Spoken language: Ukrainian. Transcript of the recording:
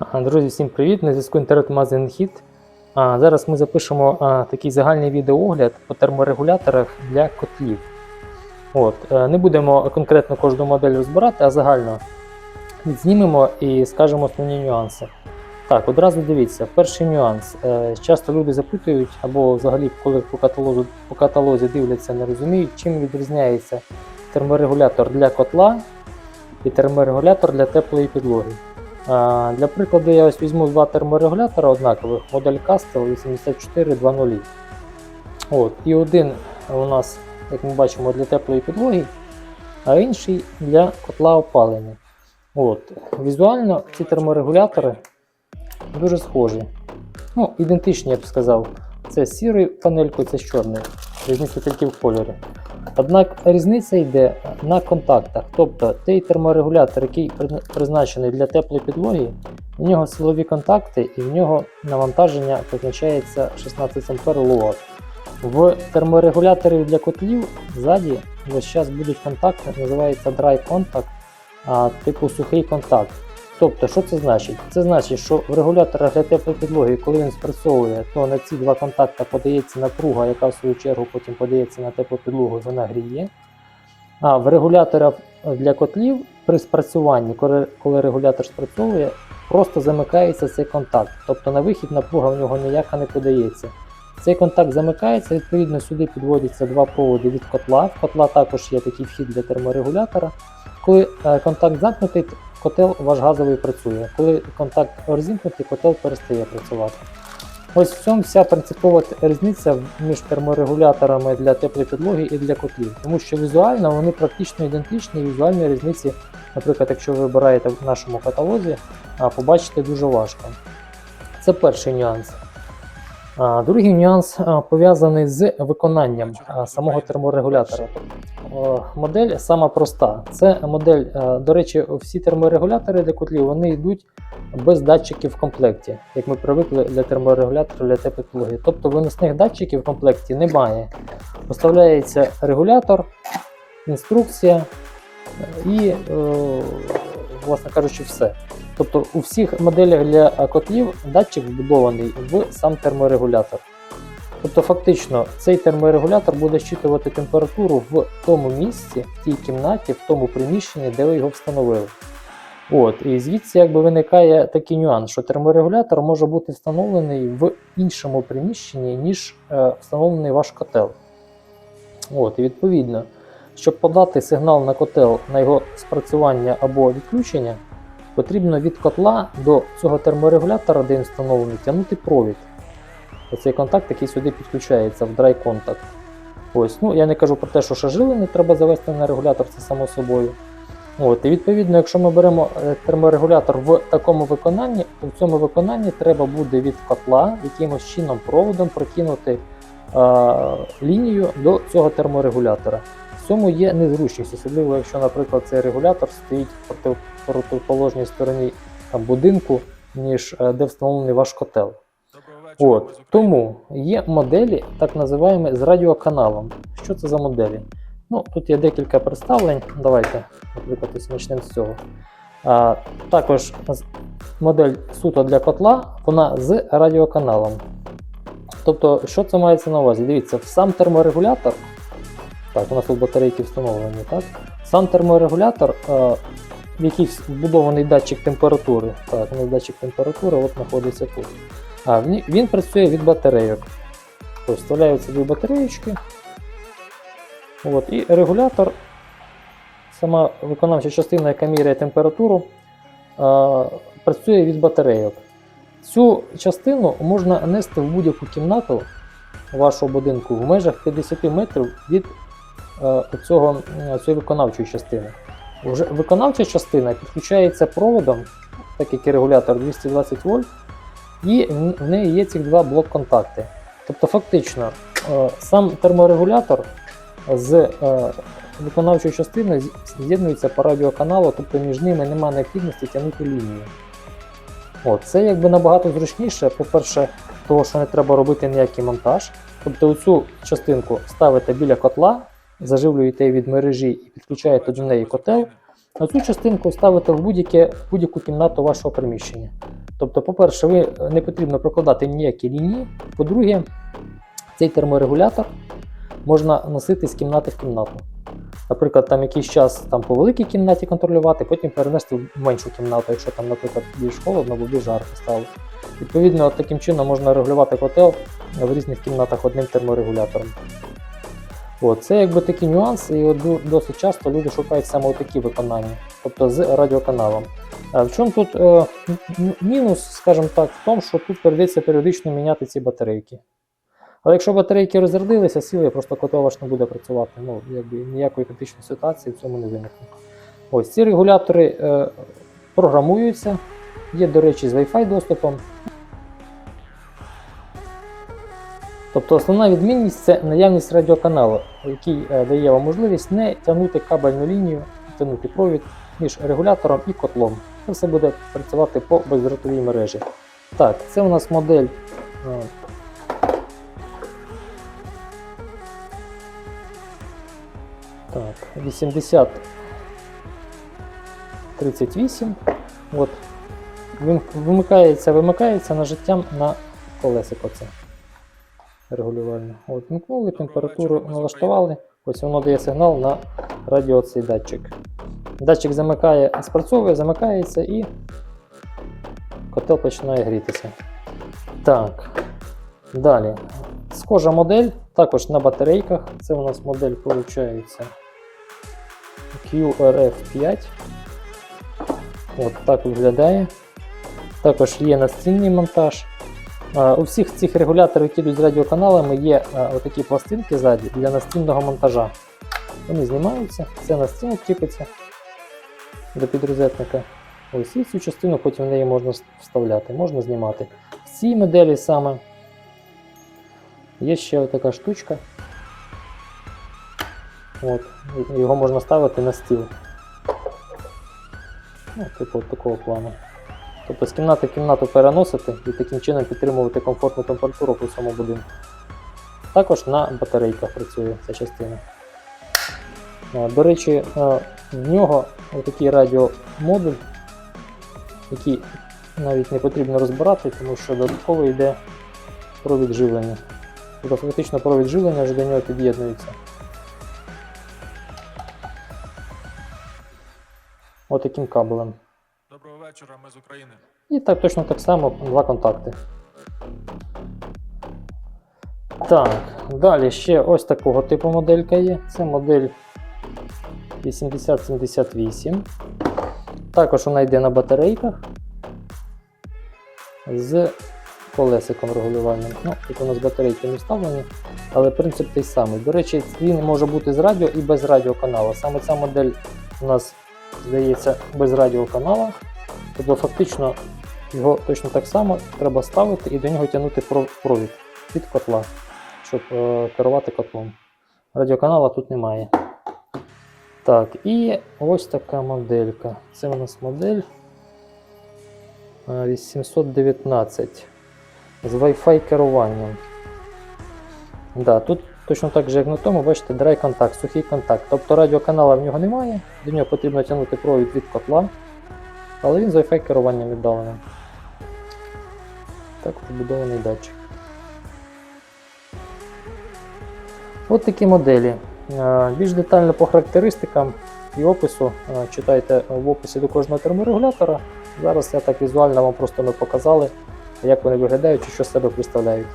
Друзі, всім привіт! На зв'язку інтернет-магазин Хіт. Зараз ми запишемо такий загальний відеоогляд по терморегуляторах для котлів. От, е, не будемо конкретно кожну модель розбирати, а загально знімемо і скажемо основні нюанси. Так, одразу дивіться, перший нюанс. Е, Часто люди запитують, або взагалі, коли по каталозу, по каталозі дивляться, не розуміють, чим відрізняється терморегулятор для котла і терморегулятор для теплої підлоги. Для прикладу, я ось візьму два терморегулятора однакових, модель Castel 8420. От, і один у нас, як ми бачимо, для теплої підлоги, а інший для котла опалення. От. Візуально ці терморегулятори дуже схожі. Ну, ідентичні, я б сказав. Це з сірою панелькою, це з чорною. Різниця тільки в кольорі. Однак різниця йде на контактах. Тобто той терморегулятор, який призначений для теплої підлоги, у нього силові контакти і в нього навантаження позначається 16 А. В терморегуляторі для котлів ззаді весь час будуть контакти, називається contact, а, типу сухий контакт. Тобто, що це значить? Це значить, що в регуляторах для теплої підлоги, коли він спрацьовує, то на ці два контакти подається напруга, яка в свою чергу потім подається на теплу підлогу, і вона гріє. А в регуляторах для котлів при спрацюванні, коли, коли регулятор спрацьовує, просто замикається цей контакт. Тобто на вихід напруга в нього ніяка не подається. Цей контакт замикається, відповідно, сюди підводяться два проводи від котла. В котла також є такий вхід для терморегулятора. Коли е, контакт замкнутий, котел ваш газовий працює. Коли контакт розімкнутий, котел перестає працювати. Ось в цьому вся принципова різниця між терморегуляторами для теплої підлоги і для котлів. Тому що візуально вони практично ідентичні, і візуальні різниці, наприклад, якщо ви вибираєте в нашому каталозі, побачити дуже важко. Це перший нюанс. Другий нюанс пов'язаний з виконанням самого терморегулятора. Модель сама проста. Це модель, до речі, всі терморегулятори для котлів вони йдуть без датчиків в комплекті, як ми привикли для терморегулятора для теплої. Тобто виносних датчиків в комплекті немає. Поставляється регулятор, інструкція е, і, е, власне кажучи, все. Тобто у всіх моделях для е, котлів датчик вбудований в сам терморегулятор. Тобто, фактично, цей терморегулятор буде щитувати температуру в тому місці, в тій кімнаті, в тому приміщенні, де ви його встановили. От, і звідси якби виникає такий нюанс, що терморегулятор може бути встановлений в іншому приміщенні, ніж е, встановлений ваш котел. От, і відповідно, щоб подати сигнал на котел на його спрацювання або відключення, потрібно від котла до цього терморегулятора, де він встановлений, тягнути провід. Оцей контакт, який сюди підключається в Dry Contact. Ось, ну я не кажу про те, що шажили не треба завести на регулятор, це само собою. От, і відповідно, якщо ми беремо е, терморегулятор в такому виконанні, то в цьому виконанні треба буде від котла якимось чином проводом прокинути е, лінію до цього терморегулятора. Цьому є незручність, особливо якщо, наприклад, цей регулятор стоїть в проти- протиположній стороні там, будинку, ніж е, де встановлений ваш котел. От тому є моделі, так називаємо з радіоканалом. Що це за моделі? Ну, тут є декілька представлень. Давайте, наприклад, почнемо з цього. А, також модель суто для котла, вона з радіоканалом. Тобто, що це мається на увазі? Дивіться, в сам терморегулятор. Так, у нас тут батарейки встановлені, так? Сам терморегулятор, е, в який вбудований датчик температури. Так, у нас датчик температури от знаходиться тут. А, він працює від батарейок. Тобто вставляються дві батареєчки. От, і регулятор, сама виконавча частина, яка міряє температуру, а, працює від батарейок. Цю частину можна нести в будь-яку кімнату вашого будинку в межах 50 метрів від е, цього, цієї виконавчої частини. Вже виконавча частина підключається проводом, так як і регулятор 220 вольт, і в неї є цих два блок-контакти. Тобто, фактично, е, сам терморегулятор з е, виконавчою частиною з'єднується по радіоканалу, тобто між ними немає необхідності тягнути лінію. От, це якби набагато зручніше. По-перше, того, що не треба робити ніякий монтаж. Тобто оцю частинку ставите біля котла, заживлюєте від мережі і підключаєте до неї котел. А цю частинку ставите в будь-яку кімнату вашого приміщення. Тобто, по-перше, ви не потрібно прокладати ніякі лінії. По-друге, цей терморегулятор можна носити з кімнати в кімнату. Наприклад, там якийсь час там по великій кімнаті контролювати, потім перенести в меншу кімнату, якщо там, наприклад, більш холодно або більш жарко стало. Відповідно, таким чином можна регулювати котел в різних кімнатах одним терморегулятором. От, це якби такий нюанс, і досить часто люди шукають саме такі виконання, тобто з радіоканалом. А в чому тут е, мінус, скажімо так, в тому, що тут прийдеться періодично міняти ці батарейки. Але якщо батарейки розрядилися, сіли, просто котел ваш не буде працювати. Ну, якби ніякої критичної ситуації в цьому не виникне. Ось ці регулятори е, програмуються, є, до речі, з Wi-Fi доступом. Тобто основна відмінність це наявність радіоканалу, який е, дає вам можливість не тягнути кабельну лінію, тягнути провід між регулятором і котлом. Це все буде працювати по бездротовій мережі. Так, це у нас модель. е, Так, 80 38. От. Вимикається, вимикається нажиттям на колесико це регулювальне. От, вмкнули, температуру налаштували. Ось воно дає сигнал на радіо цей датчик. Датчик замикає, спрацьовує, замикається і котел починає грітися. Так. Далі. Схожа модель, також на батарейках. Це у нас модель виходить QRF5. От так виглядає. Також є настінний монтаж. А, У всіх цих регуляторів, які йдуть з радіоканалами, є отакі пластинки ззаді для настінного монтажа. Вони знімаються, це на стіну кріпиться до підрозетника. Ось і цю частину потім в неї можна вставляти, можна знімати. В цій моделі саме є ще така штучка. От, його можна ставити на стіл. Ну, типу от такого плану. Тобто з кімнати в кімнату переносити і таким чином підтримувати комфортну температуру по цьому будинку. Також на батарейках працює ця частина. До речі, в нього такий радіомодуль, який навіть не потрібно розбирати, тому що додатково йде провід живлення. Тобто фактично провід живлення вже до нього під'єднується. Отаким кабелем. Вечора, ми з України. І так точно так само два контакти. Так, далі ще ось такого типу моделька є. Це модель 8078. Також вона йде на батарейках з колесиком регулювальним. Ну, тут у нас батарейки не вставлені, але принцип той самий. До речі, він може бути з радіо і без радіоканалу. Саме ця модель у нас здається без радіоканала. Тобто фактично його точно так само треба ставити і до нього тягнути провід від котла, щоб е, керувати котлом. Радіоканала тут немає. Так, і ось така моделька. Це у нас модель е, 819 з Wi-Fi керуванням. Да, тут точно так же, як на тому, бачите, драй контакт, сухий контакт. Тобто радіоканала в нього немає, до нього потрібно тягнути провід від котла. Але він з Wi-Fi керуванням віддаленим. Так побудований датчик. От такі моделі. Е, Більш детально по характеристикам і опису е, читайте в описі до кожного терморегулятора. Зараз я так візуально вам просто ми показали, як вони виглядають і що з себе представляють.